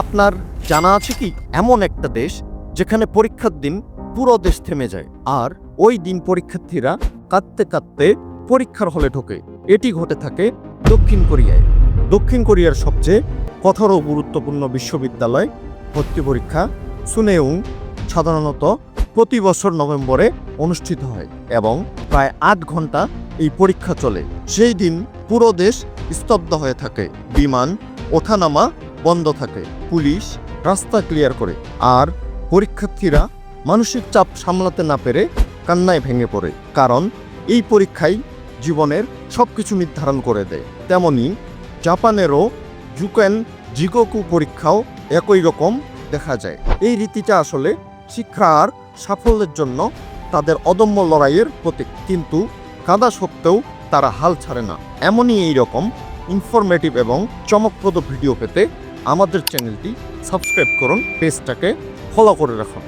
আপনার জানা আছে কি? এমন একটা দেশ যেখানে পরীক্ষার দিন পুরো দেশ থেমে যায়, আর ওই দিন পরীক্ষার্থীরা কাঁদতে কাঁদতে পরীক্ষার হলে ঢোকে। এটি ঘটে থাকে দক্ষিণ কোরিয়ায়। দক্ষিণ কোরিয়ার সবচেয়ে কঠোর ও গুরুত্বপূর্ণ বিশ্ববিদ্যালয় ভর্তি পরীক্ষা সুনেউং সাধারণত প্রতি বছর নভেম্বরে অনুষ্ঠিত হয় এবং প্রায় আট ঘণ্টা এই পরীক্ষা চলে। সেই দিন পুরো দেশ স্তব্ধ হয়ে থাকে। বিমান, ওঠানামা বন্ধ থাকে। পুলিশ রাস্তা ক্লিয়ার করে আর পরীক্ষার্থীরা মানসিক চাপ সামলাতে না পেরে কান্নায় ভেঙে পড়ে। কারণ এই পরীক্ষাই জীবনের সব কিছু নির্ধারণ করে দেয়। তেমনি জাপানেরও জুকেন জিগোকু পরীক্ষাও একই রকম দেখা যায়। এই রীতিটা আসলে শিক্ষা আর সাফল্যের জন্য তাদের অদম্য লড়াইয়ের প্রতীক। কিন্তু কাদা সত্ত্বেও তারা হাল ছাড়ে না। এমনই এই রকম ইনফরমেটিভ এবং চমকপ্রদ ভিডিও পেতে আমাদের চ্যানেলটি সাবস্ক্রাইব করুন পেজটাকে ফলো করে রাখুন।